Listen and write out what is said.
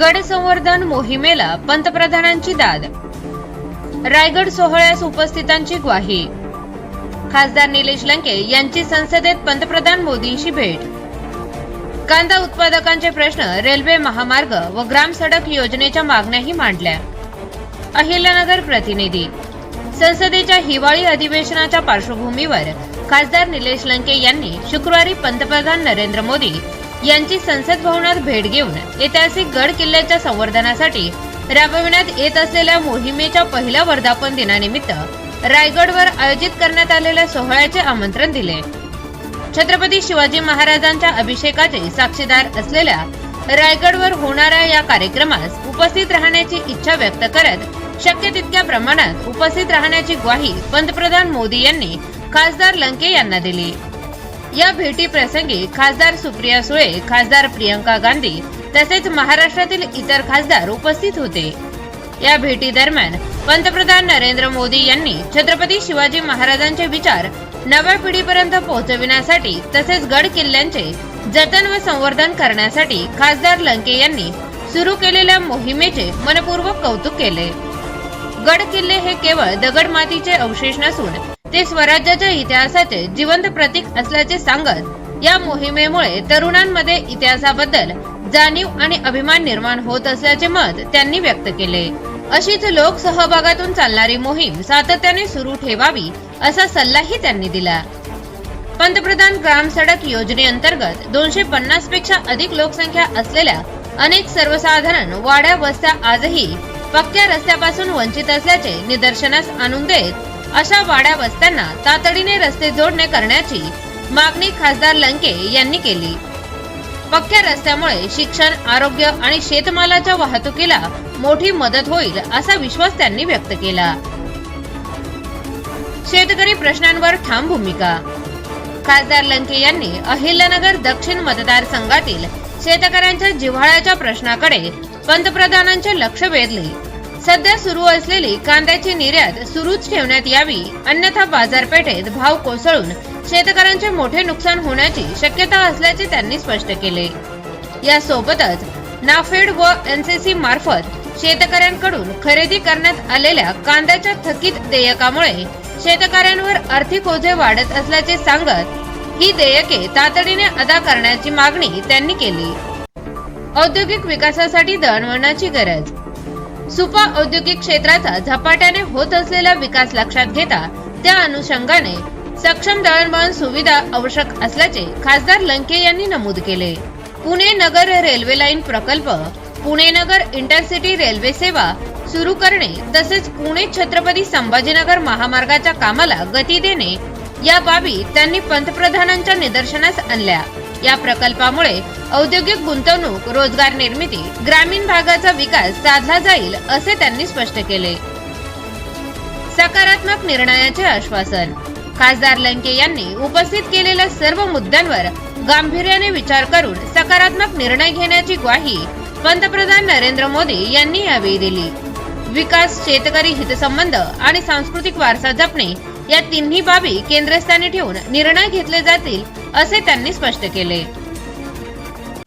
गड संवर्धन मोहिमेला पंतप्रधानांची दाद. रायगड सोहळ्यास उपस्थितांची ग्वाही. खासदार निलेश लंके यांची संसदेत पंतप्रधान मोदींशी भेट. कांदा उत्पादकांचे प्रश्न रेल्वे महामार्ग व ग्राम सडक योजनेच्या मागण्याही मांडल्या. अहिल्यानगर प्रतिनिधी. संसदेच्या हिवाळी अधिवेशनाच्या पार्श्वभूमीवर खासदार निलेश लंके यांनी शुक्रवारी पंतप्रधान नरेंद्र मोदी यांची संसद भवनात भेट घेऊन ऐतिहासिक गड किल्ल्याच्या संवर्धनासाठी राबविण्यात येत असलेल्या मोहिमेच्या पहिल्या वर्धापन दिनानिमित्त रायगडवर आयोजित करण्यात आलेल्या सोहळ्याचे आमंत्रण दिले. छत्रपती शिवाजी महाराजांच्या अभिषेकाचे साक्षीदार असलेल्या रायगडवर होणाऱ्या या कार्यक्रमास उपस्थित राहण्याची इच्छा व्यक्त करत शक्य तितक्या प्रमाणात उपस्थित राहण्याची ग्वाही पंतप्रधान मोदी यांनी खासदार लंके यांना दिली. या भेटी प्रसंगी खासदार सुप्रिया सुळे खासदार प्रियंका गांधी तसेच महाराष्ट्रातील इतर खासदार उपस्थित होते. या भेटी दरम्यान पंतप्रधान नरेंद्र मोदी यांनी छत्रपती शिवाजी महाराजांचे विचार नव्या पिढीपर्यंत पोहोचविण्यासाठी तसेच गड किल्ल्यांचे जतन व संवर्धन करण्यासाठी खासदार लंके यांनी सुरू केलेल्या मोहिमेचे मनपूर्वक कौतुक केले. गड किल्ले हे केवळ दगड मातीचे अवशेष नसून ते स्वराज्याच्या इतिहासाचे जिवंत प्रतीक असल्याचे सांगत या मोहिमेमुळे तरुणांमध्ये इतिहासाबद्दल जाणीव आणि अभिमान निर्माण होत असल्याचे मत त्यांनी व्यक्त केले. अशीच लोक सहभागातून चालणारी मोहीम सातत्याने सुरू ठेवावी असा सल्लाही त्यांनी दिला. पंतप्रधान ग्राम सडक योजनेअंतर्गत दोनशे पन्नासपेक्षा अधिक लोकसंख्या असलेल्या अनेक सर्वसाधारण वाड्या वस्त्या आजही पक्क्या रस्त्यापासून वंचित असल्याचे निदर्शनास आणून देत अशा वाड्या वस्त्यांना तातडीने रस्ते जोडणे करण्याची मागणी खासदार लंके यांनी केली. पक्क्या रस्त्यामुळे शिक्षण आरोग्य आणि शेतमालाच्या वाहतुकीला मोठी मदत होईल असा विश्वास त्यांनी व्यक्त केला. शेतकरी प्रश्नांवर ठाम भूमिका. खासदार लंके यांनी अहिल्यानगर दक्षिण मतदारसंघातील शेतकऱ्यांच्या जिव्हाळ्याच्या प्रश्नाकडे पंतप्रधानांचे लक्ष वेधले. सध्या सुरू असलेली कांद्याची निर्यात सुरूच ठेवण्यात यावी. अन्यथा बाजारपेठेत भाव कोसळून शेतकऱ्यांचे मोठे नुकसान होण्याची शक्यता असल्याचे त्यांनी स्पष्ट केले. यासोबतच नाफेड व एनसीसी मार्फत शेतकऱ्यांकडून खरेदी करण्यात आलेल्या कांद्याच्या थकीत देयकामुळे शेतकऱ्यांवर आर्थिक ओझे वाढत असल्याचे सांगत ही देयके तातडीने अदा करण्याची मागणी त्यांनी केली. औद्योगिक विकासासाठी दळणवळणाची गरज सुपा औद्योगिक क्षेत्राचा झपाट्याने होत असलेला विकास लक्षात घेता त्या अनुषंगाने सक्षम दळणवळण सुविधा आवश्यक असल्याचे खासदार लंके यांनी नमूद केले. पुणे नगर रेल्वे लाईन प्रकल्प पुणे नगर इंटरसिटी रेल्वे सेवा सुरू करणे तसेच पुणे छत्रपती संभाजीनगर महामार्गाच्या कामाला गती देणे या बाबी त्यांनी पंतप्रधानांच्या निदर्शनास आणल्या. या प्रकल्पामुळे औद्योगिक गुंतवणूक रोजगार निर्मिती ग्रामीण भागाचा विकास साधला जाईल असे त्यांनी स्पष्ट केले. सकारात्मक निर्णयाचे आश्वासन. खासदार लंके यांनी उपस्थित केलेल्या सर्व मुद्द्यांवर गांभीर्याने विचार करून सकारात्मक निर्णय घेण्याची ग्वाही पंतप्रधान नरेंद्र मोदी यांनी यावेळी दिली. विकास शेतकरी हितसंबंध आणि सांस्कृतिक वारसा जपणे या तिन्ही बाबी केंद्रस्थानी ठेवून निर्णय घेतले जातील असे त्यांनी स्पष्ट केले.